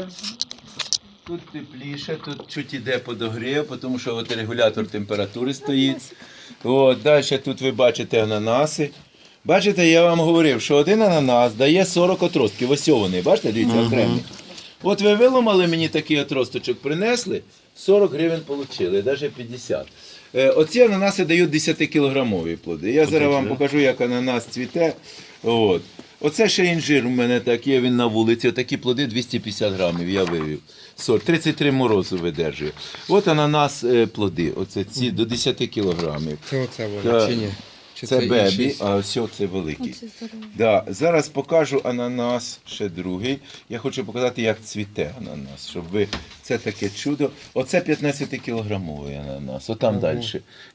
бачите? Тут тепліше, тут чуть іде подогрів, тому що от регулятор температури стоїть. От, далі тут ви бачите ананаси. Бачите, я вам говорив, що один ананас дає 40 отростків. Ось вони, бачите, дивіться, окремі. От ви виломали мені такий отросточок, принесли, 40 гривень отримали, навіть 50. Е, оці ананаси дають 10-кілограмові плоди. Я зараз вам покажу, як ананас цвіте. От. Оце ще інжир у мене так є, він на вулиці. Отакі плоди 250 грамів, я вивів. Сорт. 33 морозу видержує. От ананас е, плоди, оце ці до 10 кілограмів. Це оце воно, чи ні? Чи Це бебі, інший? а ось це великий. Да. Зараз покажу ананас, ще другий. Я хочу показати, як цвіте ананас, щоб ви це таке чудо. Оце 15-кілограмовий ананас. Отам далі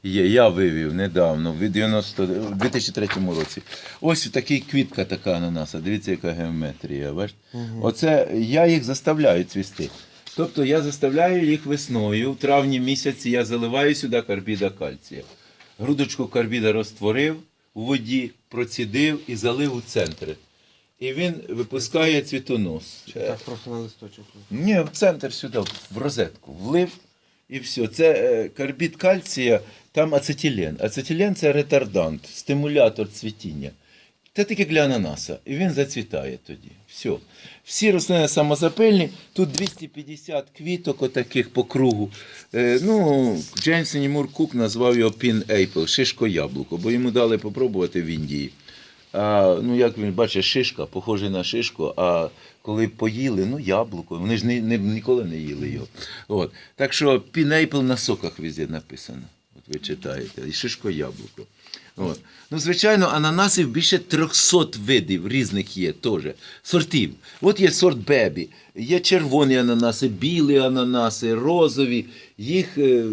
є. Я вивів недавно, в 90, 2003 році. Ось такий квітка така ананаса. Дивіться, яка геометрія. Бачите? Оце я їх заставляю цвісти. Тобто я заставляю їх весною. В травні місяці я заливаю сюди карбіда кальція. Грудочку карбіда розтворив у воді, процідив і залив у центр. І він випускає цвітонос. Так просто на листочок. Ні, в центр сюди, в розетку, влив і все. Це е, карбід кальція, там ацетилен. Ацетилен це ретардант, стимулятор цвітіння. Це тільки для ананаса. І він зацвітає тоді. Все. Всі рослини самозапильні. Тут 250 квіток отаких по кругу. Е, ну, Джеймсон Мур Кук назвав його Pin Apple, шишко яблуко, бо йому дали попробувати в Індії. А, ну, як він бачить, шишка, похожий на шишку, а коли поїли, ну, яблуко, вони ж не, не, ніколи не їли його. От. Так що пінейпл на соках везде написано. От ви читаєте, і шишко яблуко. От. Ну, звичайно, ананасів більше 300 видів різних є теж. Сортів. От є сорт бебі, є червоні ананаси, білі ананаси, розові. Їх е,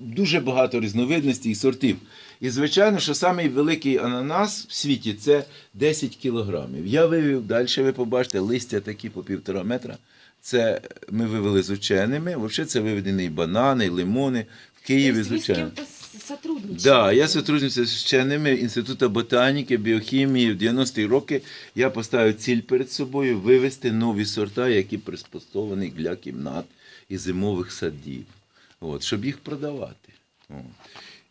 дуже багато різновидностей і сортів. І звичайно, що самий великий ананас в світі це 10 кілограмів. Я вивів далі, ви побачите, листя такі по півтора метра. Це ми вивели з ученими. Взагалі це виведені і банани, і лимони в Києві з ученими. Сотрудничаете? Да, я сотрудничаю з вченими Інституту ботаніки, біохімії. В 90-ті роки я поставив ціль перед собою вивести нові сорта, які приспосовані для кімнат і зимових садів, от, щоб їх продавати. От.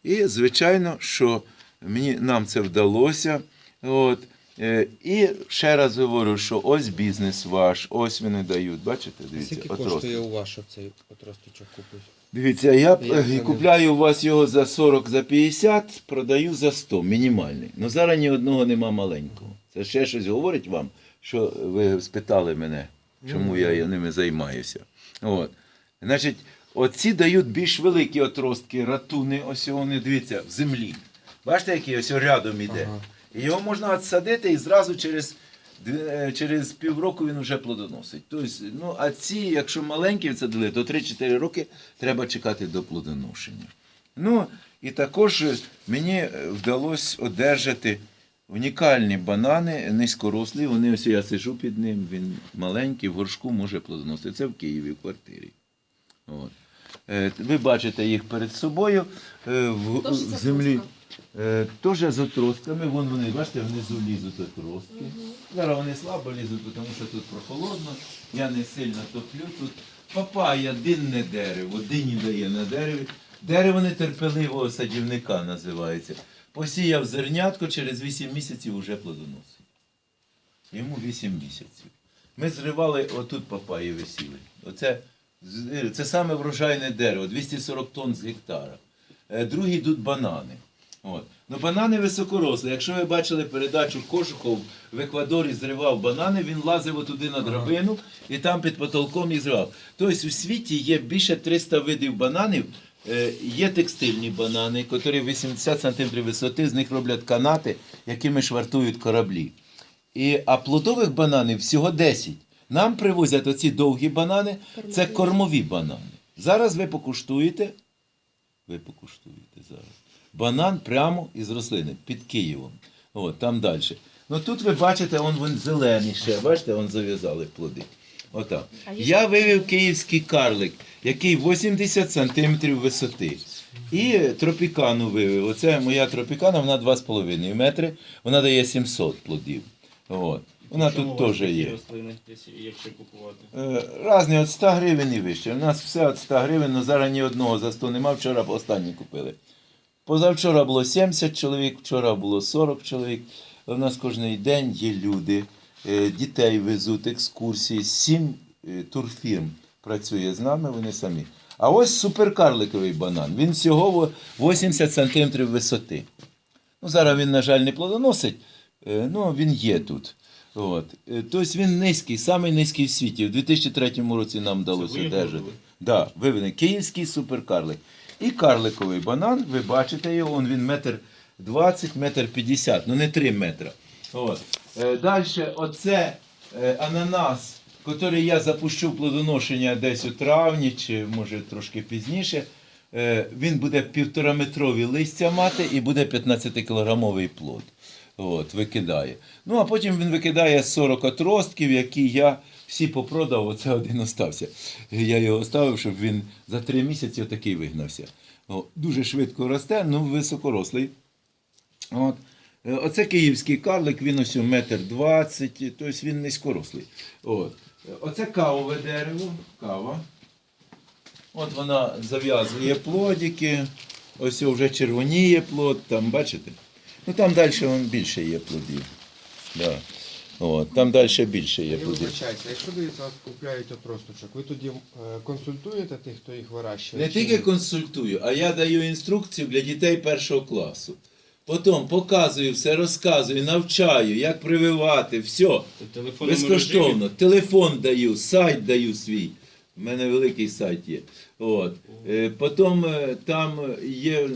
І, звичайно, що мені, нам це вдалося. От. Е, І ще раз говорю, що ось бізнес ваш, ось вони дають. Бачите, дивіться, Скільки коштує у вас цей отросточок купити? Дивіться, я е, купляю у вас його за 40, за 50, продаю за 100, мінімальний. Ну зараз ні одного нема маленького. Це ще щось говорить вам, що ви спитали мене, чому я, я ними займаюся. От. Значить, оці дають більш великі отростки, ратуни, ось вони, дивіться, в землі. Бачите, який ось рядом іде. І його можна відсадити і зразу через, через півроку він вже плодоносить. Тобто, ну, а ці, якщо маленькі відсадили, то 3-4 роки треба чекати до плодоношення. Ну, і також е, мені е, вдалося одержати унікальні банани, низькорослі. Вони ось я сижу під ним, він маленький, в горшку може плодоносити. Це в Києві, в квартирі. От. Е, Ви бачите їх перед собою е, в, в землі. Е, Теж з отростками, вон вони, бачите, внизу лізуть отростки. Зараз вони слабо лізуть, тому що тут прохолодно, я не сильно топлю тут. Папая динне дерево, дині дає на дереві. Дерево нетерпеливого садівника називається. Посіяв зернятко, через 8 місяців вже плодоносить. Йому 8 місяців. Ми зривали, отут папаї висіли. Оце, це саме врожайне дерево, 240 тонн з гектара. Е, Другі йдуть банани. От. Ну, банани високорослі. Якщо ви бачили передачу Кошухов в Еквадорі зривав банани, він лазив отуди на драбину і там під потолком їх зривав. Тобто у світі є більше 300 видів бананів. Е, Є текстильні банани, які 80 см висоти, з них роблять канати, якими швартують кораблі. І, а плодових бананів всього 10. Нам привозять оці довгі банани, це кормові банани. Зараз ви покуштуєте, ви покуштуєте зараз. Банан прямо із рослини під Києвом. От, там далі. Ну тут ви бачите, он, він зелений ще, бачите, он зав'язали плоди. Отак. Я вивів київський карлик, який 80 сантиметрів висоти. І тропікану вивів. Оце моя тропікана, вона 2,5 метри, вона дає 700 плодів. От. Вона Чому тут теж є. рослини, якщо- купувати? Е, Різні від 100 гривень і вище. У нас все від 100 гривень, але зараз ні одного за 100 нема, вчора останні купили. Позавчора було 70 чоловік, вчора було 40 чоловік. У нас кожен день є люди, е, дітей везуть, екскурсії, сім е, турфірм працює з нами, вони самі. А ось суперкарликовий банан. Він всього 80 см висоти. Ну, зараз він, на жаль, не плодоносить, е, ну він є тут. От. Тобто він низький, самий низький в світі. У 2003 році нам вдалося одержати. Да, виведений. Київський суперкарлик. І карликовий банан, ви бачите його, він метр 20, метр 50, ну не 3 метра. От. Е, Далі, оце е, ананас, який я запущу плодоношення десь у травні, чи може трошки пізніше. Е, Він буде півтораметрові листя мати і буде 15-кілограмовий плод. От, викидає. Ну, а потім він викидає 40 отростків, які я всі попродав, оце один остався. Я його оставив, щоб він за три місяці отакий вигнався. О, дуже швидко росте, ну високорослий. От. Е, Оце київський карлик, він ось у метр двадцять, тобто він низькорослий. От. Оце кавове дерево, кава. От вона зав'язує плодики, ось вже червоніє плод, там, бачите? Ну там далі більше є плодів. Да. От, там далі більше є вибачаюся, якщо дивіться, от купляють отросточок, ви тоді е, консультуєте тих, хто їх вирощує? Не тільки консультую, а я даю інструкцію для дітей першого класу. Потім показую все, розказую, навчаю, як прививати, все. Це телефонному Безкоштовно. Телефон даю, сайт даю свій. У мене великий сайт є. От. Е, Потім е, там є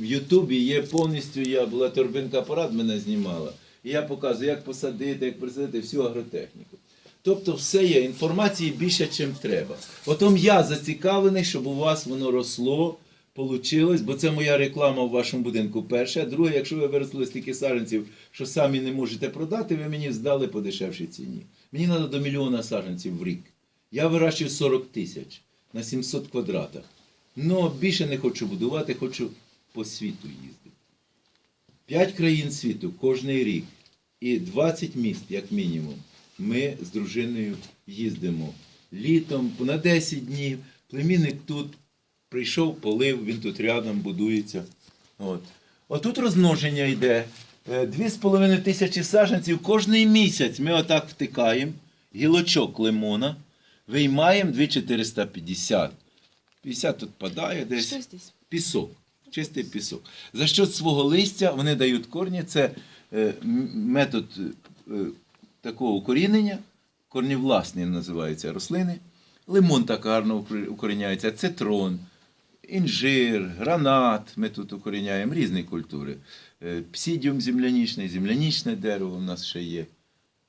в Ютубі є повністю, я була торбинка апарат, мене знімала. І я показую, як посадити, як присадити всю агротехніку. Тобто все є, інформації більше, ніж треба. Потім я зацікавлений, щоб у вас воно росло, получилось, бо це моя реклама в вашому будинку перша. Друге, якщо ви виросли стільки саджанців, що самі не можете продати, ви мені здали по дешевшій ціні. Мені треба до мільйона саджанців в рік. Я вирощую 40 тисяч на 700 квадратах. Ну, більше не хочу будувати, хочу по світу їздити. П'ять країн світу кожний рік і 20 міст, як мінімум. Ми з дружиною їздимо літом на 10 днів. Племінник тут прийшов, полив, він тут рядом будується. От. Отут розмноження йде. Е, Дві з половиною тисячі саджанців кожний місяць ми отак втикаємо, гілочок лимона, виймаємо 2450. 50 тут падає десь пісок, чистий пісок. За що свого листя вони дають корні. Це е, метод е, такого укорінення, корнівласні називаються рослини. Лимон так гарно укор- укоріняється, цитрон, інжир, гранат. Ми тут укоріняємо різні культури. Е, Псідіум землянічний, землянічне дерево в нас ще є.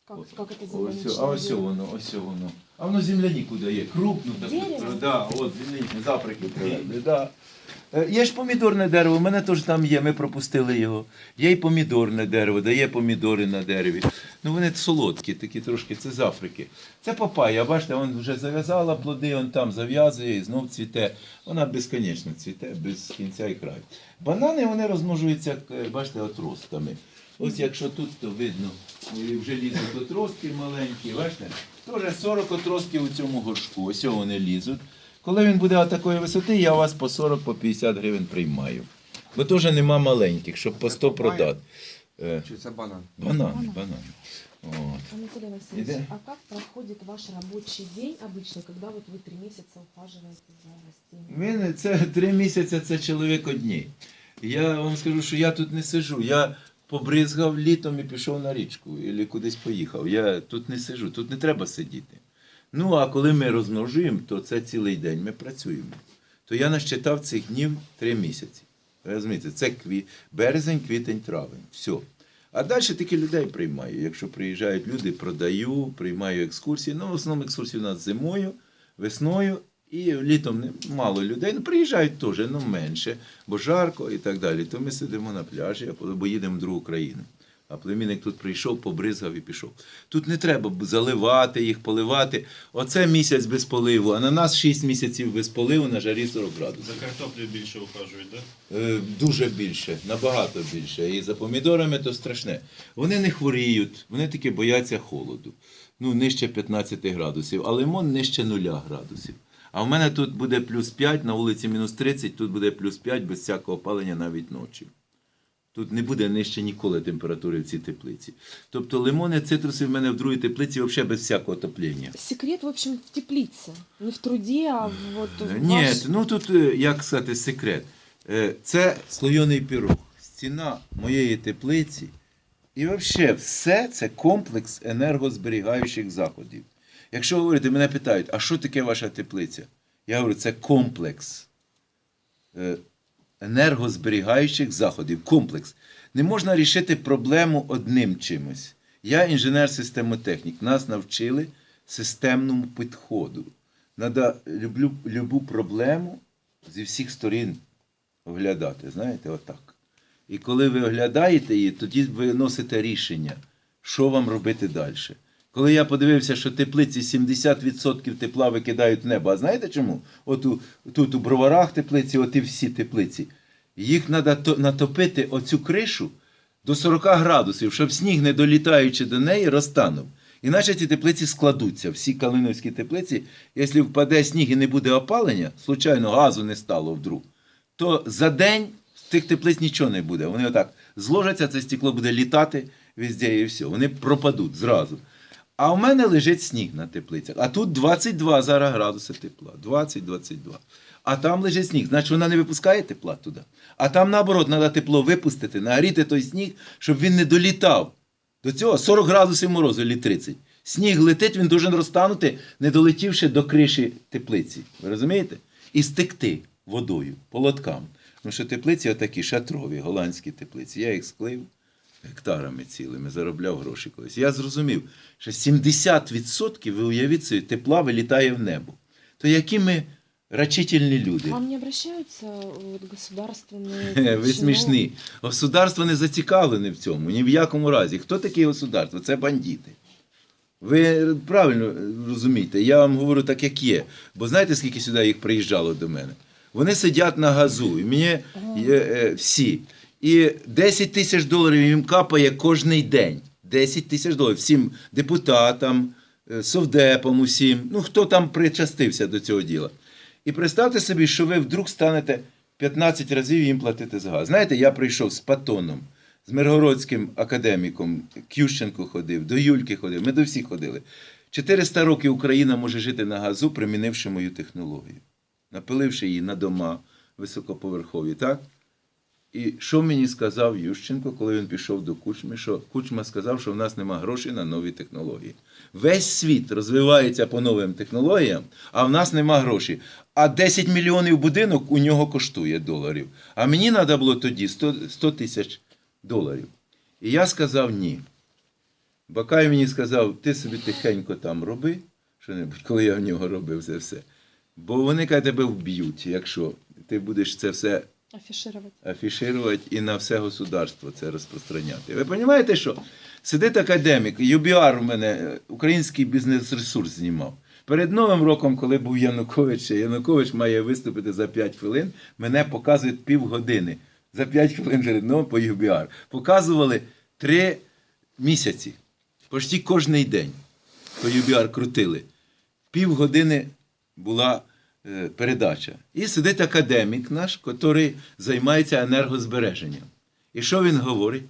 Как, как это земляничное а ось воно, ось воно. А воно земляніку дає, крупну таку. Да, от землянічне, з Африки привезли. Да. Е, Є ж помідорне дерево, у мене теж там є, ми пропустили його. Є і помідорне дерево, дає помідори на дереві. Ну вони солодкі, такі трошки, це з Африки. Це папая, бачите, вона вже зав'язала плоди, он там зав'язує і знов цвіте. Вона безконечно цвіте, без кінця і краю. Банани вони розмножуються, е, бачите, отростками. Ось якщо тут, то видно, вже лізуть отростки маленькі, бачите? Теж 40 отростків у цьому горшку, ось вони лізуть. Коли він буде такої висоти, я вас по 40 по 50 гривень приймаю. Бо теж нема маленьких, щоб по 100 продати. Е, Чи це банан? Банани, банани. От. Анатолий Васильевич, Иди. а как проходит ваш рабочий день обычно, когда вот вы три месяца ухаживаете за растением? Він це три місяці це чоловік одні. Я вам скажу, що я тут не сижу. Я побризгав літом і пішов на річку, або кудись поїхав. Я тут не сижу, тут не треба сидіти. Ну, а коли ми розмножуємо, то це цілий день ми працюємо. То я насчитав цих днів три місяці. Розумієте, це кві... березень, квітень, травень. Все. А далі тільки людей приймаю. Якщо приїжджають люди, продаю, приймаю екскурсії. Ну, в основному екскурсії у нас зимою, весною і літом мало людей. Ну, приїжджають теж, ну менше, бо жарко і так далі. То ми сидимо на пляжі, а потім їдемо в другу країну. А племінник тут прийшов, побризгав і пішов. Тут не треба заливати їх, поливати. Оце місяць без поливу, а на нас 6 місяців без поливу на жарі 40 градусів. За картоплею більше ухажують, так? Да? Е, Дуже більше, набагато більше. І за помідорами то страшне. Вони не хворіють, вони тільки бояться холоду. Ну, нижче 15 градусів, а лимон нижче 0 градусів. А в мене тут буде плюс 5, на вулиці мінус 30, тут буде плюс 5 без всякого опалення навіть ночі. Тут не буде нижче ніколи температури в цій теплиці. Тобто лимони, цитруси в мене в другій теплиці взагалі без всякого отоплення. Секрет, в общем, в теплице. Не в труде, а в Ні, ваш- ну тут, е, як сказати, секрет. Е, Це слойоний пірог, стіна моєї теплиці. І взагалі все це комплекс енергозберігаючих заходів. Якщо говорити, мене питають, а що таке ваша теплиця? Я говорю, це комплекс е, енергозберігаючих заходів. Комплекс. Не можна рішити проблему одним чимось. Я інженер-системотехнік. Нас навчили системному підходу. Надо люблю, любу проблему зі всіх сторін оглядати. Знаєте, отак. І коли ви оглядаєте її, тоді ви носите рішення, що вам робити далі. Коли я подивився, що теплиці 70% тепла викидають в небо, а знаєте чому? От у, тут у броварах теплиці, от і всі теплиці. Їх треба натопити оцю кришу до 40 градусів, щоб сніг, не долітаючи до неї, розтанув. Іначе ці теплиці складуться, всі калиновські теплиці, якщо впаде сніг і не буде опалення, случайно газу не стало вдруг, то за день з тих теплиць нічого не буде. Вони отак зложаться, це стекло буде літати везде і все. Вони пропадуть зразу. А у мене лежить сніг на теплицях. А тут 22 зараз градуси тепла. 20-22. А там лежить сніг. Значить, вона не випускає тепла туди. А там, наоборот, треба тепло випустити, нагріти той сніг, щоб він не долітав. До цього 40 градусів морозу, або 30. Сніг летить, він должен розтанути, не долетівши до криші теплиці. Ви розумієте? І стекти водою, по лоткам. Тому що теплиці отакі шатрові, голландські теплиці. Я їх склив гектарами цілими, заробляв гроші колись. Я зрозумів, що 70% ви уявіть собі, тепла вилітає в небо. То які ми рачительні люди. Вам не обращаются вот, государственные... Ви смішні. Государство не зацікавлене в цьому, ні в якому разі. Хто таке государство? Це бандити. Ви правильно розумієте, я вам говорю так, як є. Бо знаєте, скільки сюди їх приїжджало до мене? Вони сидять на газу, і мені є, е, всі. І 10 тисяч доларів їм капає кожний день. 10 тисяч доларів всім депутатам, е, совдепам, усім. Ну, хто там причастився до цього діла. І представте собі, що ви вдруг станете 15 разів їм платити за газ. Знаєте, я прийшов з Патоном, з Миргородським академіком, Кющенко ходив, до Юльки ходив, ми до всіх ходили. 400 років Україна може жити на газу, примінивши мою технологію, напиливши її на дома високоповерхові, так? І що мені сказав Ющенко, коли він пішов до Кучми? Що Кучма сказав, що в нас нема грошей на нові технології. Весь світ розвивається по новим технологіям, а в нас нема грошей. А 10 мільйонів будинок у нього коштує доларів. А мені треба було тоді 100 100 тисяч доларів. І я сказав ні. Бакай мені сказав, ти собі тихенько там роби, що-небудь, коли я в нього робив це все. Бо вони каже, тебе вб'ють, якщо ти будеш це все Афишировать. афішувати і на все государство це розпространяти. Ви розумієте, що? Сидить академік, ЮБІАР у мене, е, український бізнес-ресурс знімав. Перед Новим роком, коли був Янукович, Янукович має виступити за 5 хвилин, мене показують півгодини. За 5 хвилин перед Новим по ЮБІАР. Показували 3 місяці. Почти кожний день по ЮБІАР крутили. Півгодини була передача. І сидить академік наш, який займається енергозбереженням. І що він говорить?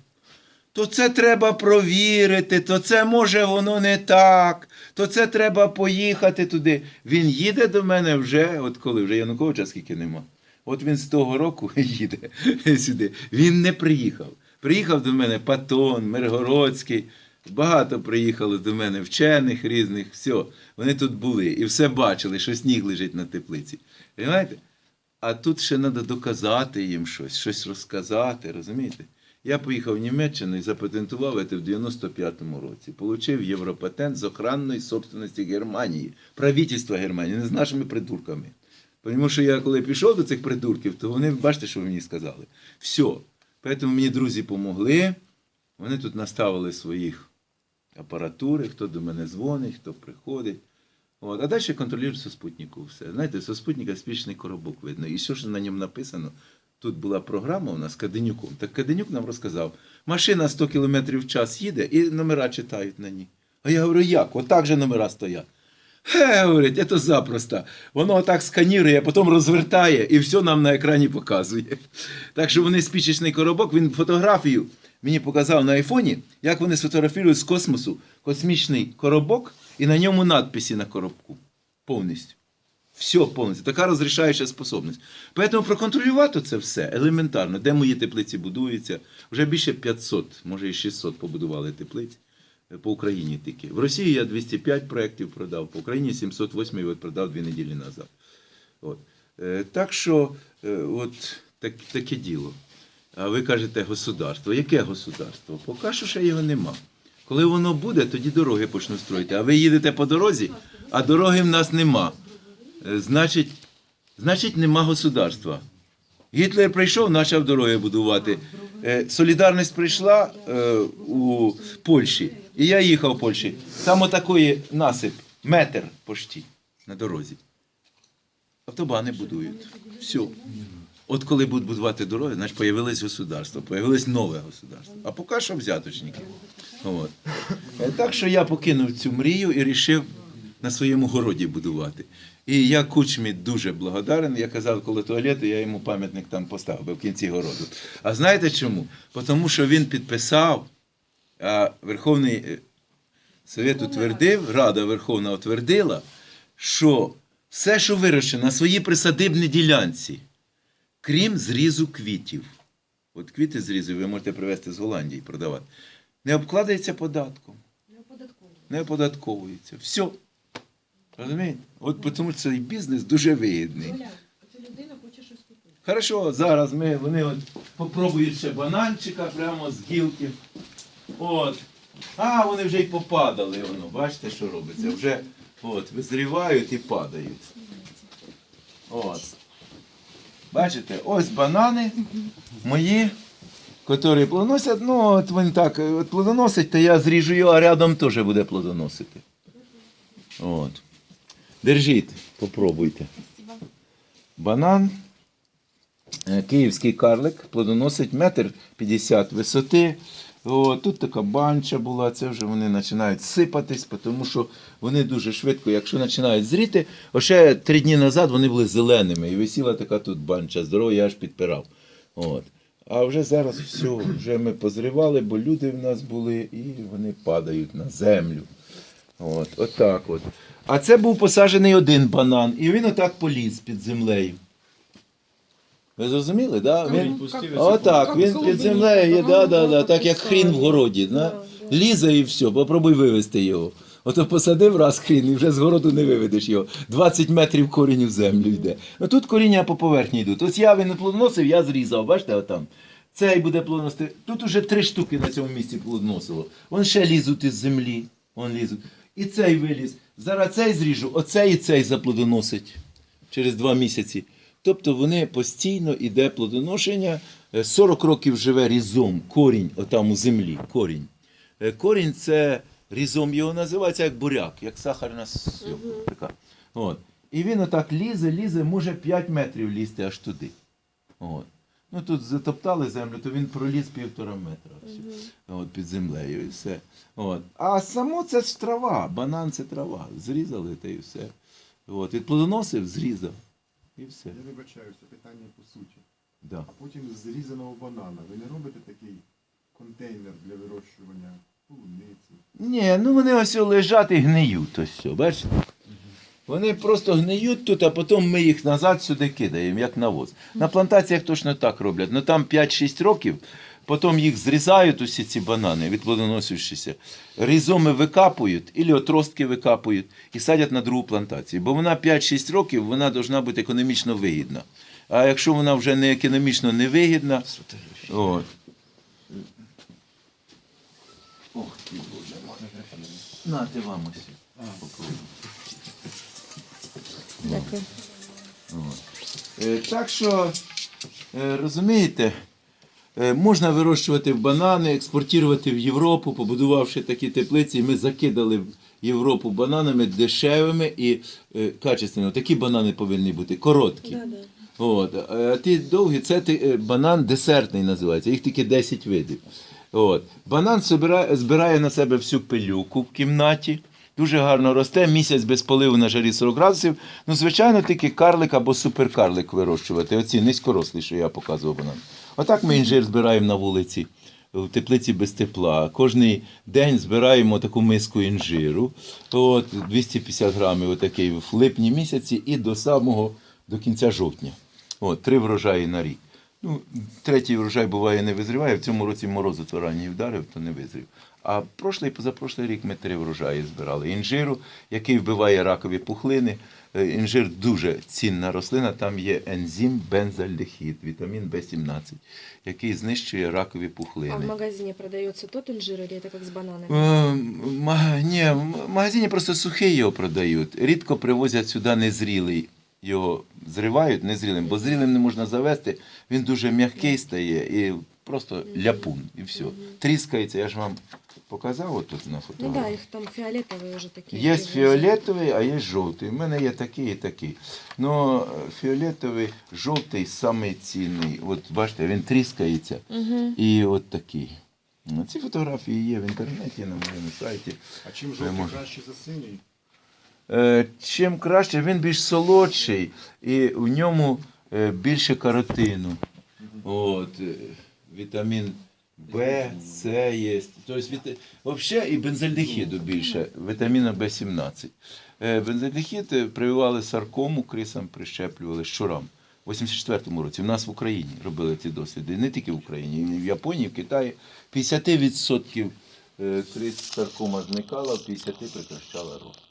То це треба провірити, то це може воно не так, то це треба поїхати туди. Він їде до мене вже, от коли вже Януковича скільки нема. От він з того року їде сюди. Він не приїхав. Приїхав до мене Патон, Миргородський. Багато приїхало до мене вчених різних, все. Вони тут були і все бачили, що сніг лежить на теплиці. Понимаєте? А тут ще треба доказати їм щось, щось розказати, розумієте? Я поїхав в Німеччину і запатентував це в 95-му році. Получив європатент з охранної собственності Германії, правительства Германії, не з нашими придурками. Тому що я коли пішов до цих придурків, то вони, бачите, що мені сказали. Все. Тому мені друзі помогли. Вони тут наставили своїх апаратури, хто до мене дзвонить, хто приходить. От. А далі контролюють со спутнику все. Знаєте, со спутника спічний коробок видно. І що ж на ньому написано? Тут була програма у нас з Каденюком. Так Каденюк нам розказав, машина 100 км в час їде і номера читають на ній. А я говорю, як? Отак же номера стоять. Хе, говорить, це запросто. Воно отак сканірує, потім розвертає і все нам на екрані показує. Так що вони спічечний коробок, він фотографію мені показав на айфоні, як вони сфотографірують з космосу космічний коробок і на ньому надписи на коробку. Повністю. Все повністю. Така розрішаюча способність. Тому проконтролювати це все елементарно. Де мої теплиці будуються? Вже більше 500, може і 600 побудували теплиць е, по Україні тільки. В Росії я 205 проєктів продав, по Україні 708 от продав дві неділі назад. От. Е, Так що, е, от так, таке діло. А ви кажете государство. Яке государство? Поки що ще його нема. Коли воно буде, тоді дороги почнуть строїти. А ви їдете по дорозі, а дороги в нас нема. Е, Значить, значить, нема государства. Гітлер прийшов, почав дороги будувати. Е, Солідарність прийшла е, у Польщі, і я їхав в Польщі. Там отакої насип, метр почти на дорозі. Автобани будують. Все. От коли будуть будувати дороги, значить появилось государство, появилось нове государство. А поки що взяточники. От. Е, Так що я покинув цю мрію і вирішив на своєму городі будувати. І я кучмі дуже благодарен. Я казав, коли туалету, я йому пам'ятник там поставив в кінці городу. А знаєте чому? Тому що він підписав, а Верховний е, Совет утвердив, Рада Верховна утвердила, що все, що вирощено на своїй присадибній ділянці, крім зрізу квітів. От квіти зрізу ви можете привезти з Голландії і продавати. Не обкладається податком, не оподатковується. Все. Розумієте? От тому що цей бізнес дуже вигідний. Хорошо, зараз ми, вони от попробують ще бананчика прямо з гілки. От. А, вони вже й попадали, воно. Бачите, що робиться? Вже от, визрівають і падають. От. Бачите, ось банани мої, які плодоносять. Ну, от він так от плодоносить, то я зріжу його, а рядом теж буде плодоносити. От. Держіть, попробуйте. Банан. Е, Київський карлик плодоносить метр 50 висоти. О, тут така банча була, це вже вони починають сипатись, тому що вони дуже швидко, якщо починають зріти, ще три дні назад вони були зеленими і висіла така тут банча, здорова, я аж підпирав. От. А вже зараз все, вже ми позривали, бо люди в нас були і вони падають на землю. От, отак от. А це був посаджений один банан, і він отак поліз під землею. Ви зрозуміли, да? Він, отак, він під землею, да, да, да, так як хрін в городі. Да? Лізе і все, попробуй вивезти його. Ото посадив раз хрін і вже з городу не виведеш його. 20 метрів корінь в землю йде. Ну тут коріння по поверхні йдуть. Ось я він плодоносив, я зрізав, бачите, отам. Цей буде плодоносити. Тут уже три штуки на цьому місці плодоносило. Вон ще лізуть із землі. Вон лізуть. І цей виліз. Зараз цей зріжу, оцей і цей заплодоносить через два місяці. Тобто вони постійно іде плодоношення. Е, 40 років живе різом, корінь, отам у землі, корінь. Е, Корінь це різом його називається як буряк, як сахарна. Така. От. І він отак лізе, лізе, може 5 метрів лізти аж туди. От. Ну тут затоптали землю, то він проліз півтора метра от, під землею і все. От. А само це ж трава, банан це трава. Зрізали та і все. От. Від плодоносив, зрізав. І все. Я вибачаюся, питання по суті. Да. А потім з зрізаного банана. Ви не робите такий контейнер для вирощування? Ні, ну вони ось лежать і гниють ось все, бачите? Вони просто гниють тут, а потім ми їх назад сюди кидаємо, як навоз. На плантаціях точно так роблять. Ну там 5-6 років, потім їх зрізають усі ці банани, відплодоносившися. Різоми викапують, або отростки викапують і садять на другу плантацію. Бо вона 5-6 років вона повинна бути економічно вигідна. А якщо вона вже не економічно не вигідна, от. Ох ти, Боже мой. Нате вам ось. Дякую. Е, Так що, е, розумієте, Е, Можна вирощувати в банани, експортувати в Європу, побудувавши такі теплиці. Ми закидали в Європу бананами дешевими і качественними. Такі банани повинні бути короткі. От. А ті довгі, це ти- банан десертний називається, їх тільки 10 видів. От. Банан збирає, збирає на себе всю пилюку в кімнаті. Дуже гарно росте, місяць без поливу на жарі 40 градусів. Ну, звичайно, тільки карлик або суперкарлик вирощувати. Оці низькорослі, що я показував банан. Отак ми інжир збираємо на вулиці, в теплиці без тепла. Кожний день збираємо таку миску інжиру. От, 250 грамів отакий в липні місяці і до самого до кінця жовтня. От, три врожаї на рік. Ну, третій врожай буває не визріває. В цьому році морозу то ранній вдарив, то не визрів. А прошлий, позапрошлий рік ми три врожаї збирали. Інжиру, який вбиває ракові пухлини. Е, Інжир дуже цінна рослина. Там є ензим бензальдехід, вітамін В17, який знищує ракові пухлини. А в магазине продается тот инжир или это как с бананами? Е, Ні, в магазині просто сухий його продають. Рідко привозять сюди незрілий. Його зривають незрілим, бо зрілим не можна завести, він дуже м'який стає і просто ляпун, і все. Тріскається, я ж вам показав отут на Ну фотографії. да, их там фиолетовые уже такие. Є фіолетовий, а є жовтий. У мене є такий і такий. Ну, фіолетовий, жовтий самий цінний. От бачите, він тріскається. І от такий. Ну, Ці фотографії є в інтернеті на моєму сайті. А чим жовтий краще за синій? Е, чим краще, він більш солодший і в ньому е, більше каротину. От, е, вітамін В, С є. Тобто, взагалі і бензальдехіду більше, вітаміна В17. Е, бензальдехід прививали саркому, крисам прищеплювали щурам. У 84-му році в нас в Україні робили ці досліди, не тільки в Україні, і в Японії, в Китаї. 50% е, крис саркома зникала, 50% прекращала рост.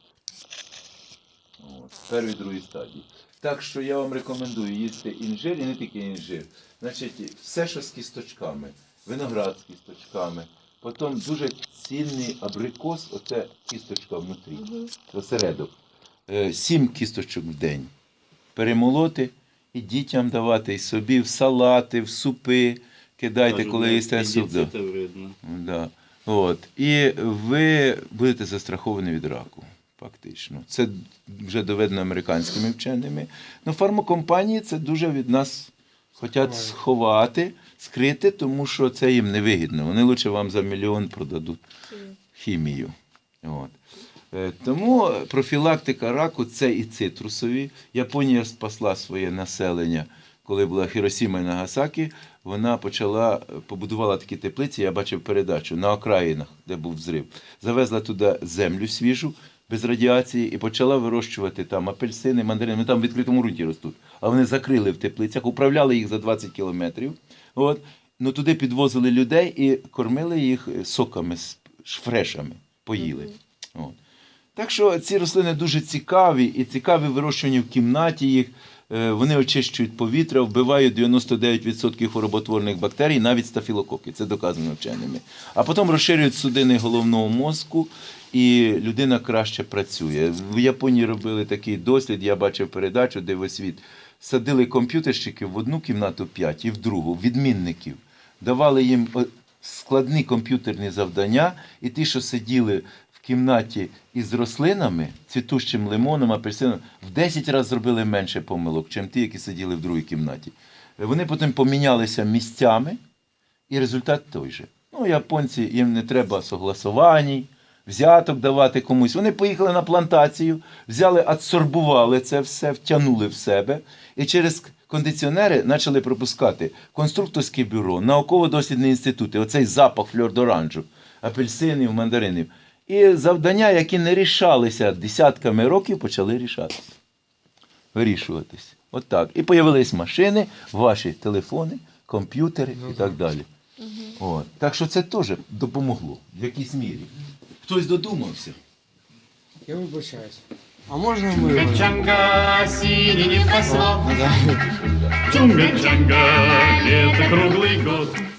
От, в первій другій стадії. Так що я вам рекомендую їсти інжир і не тільки інжир. Значить, все, що з кісточками, виноград з кісточками. Потім дуже цінний абрикос, оце кісточка внутрі, осередок. Е, Сім кісточок в день. Перемолоти і дітям давати, і собі в салати, в супи. Кидайте, коли їсте суп. Да. От. І ви будете застраховані від раку. Фактично. Це вже доведено американськими вченими. Ну, фармакомпанії це дуже від нас хочуть сховати, скрити, тому що це їм невигідно. Вони лучше вам за мільйон продадуть хімію. От. Е, Тому профілактика раку це і цитрусові. Японія спасла своє населення, коли була Хіросіма і Нагасакі. Вона почала побудувала такі теплиці. Я бачив передачу на окраїнах, де був взрив. Завезла туди землю свіжу без радіації і почала вирощувати там апельсини, мандарини. Вони там в відкритому ґрунті ростуть. А вони закрили в теплицях, управляли їх за 20 кілометрів. От. Ну, туди підвозили людей і кормили їх соками, фрешами, поїли. От. Так що ці рослини дуже цікаві і цікаві вирощування в кімнаті їх. Е, Вони очищують повітря, вбивають 99% хвороботворних бактерій, навіть стафілококи. Це доказано вченими. А потім розширюють судини головного мозку, і людина краще працює. В Японії робили такий дослід, я бачив передачу, де світ садили комп'ютерщиків в одну кімнату 5 і в другу, відмінників. Давали їм складні комп'ютерні завдання, і ті, що сиділи кімнаті із рослинами, цвітущим лимоном, апельсином, в 10 разів зробили менше помилок, ніж ті, які сиділи в другій кімнаті. Е, Вони потім помінялися місцями, і результат той же. Ну, японці їм не треба согласувань, взяток давати комусь. Вони поїхали на плантацію, взяли, адсорбували це все, втягнули в себе, і через кондиціонери почали пропускати конструкторське бюро, науково-дослідні інститути, оцей запах фльордоранжу, апельсинів, мандаринів. І завдання, які не рішалися десятками років, почали рішатися. Вирішуватись. От так. І появились машини, ваші телефони, комп'ютери і так далі. От. Так що це теж допомогло в якійсь мірі. Хтось додумався. Я вибачаюсь. А можна ми. Чунга синий не. Чунга-чанга, круглый год.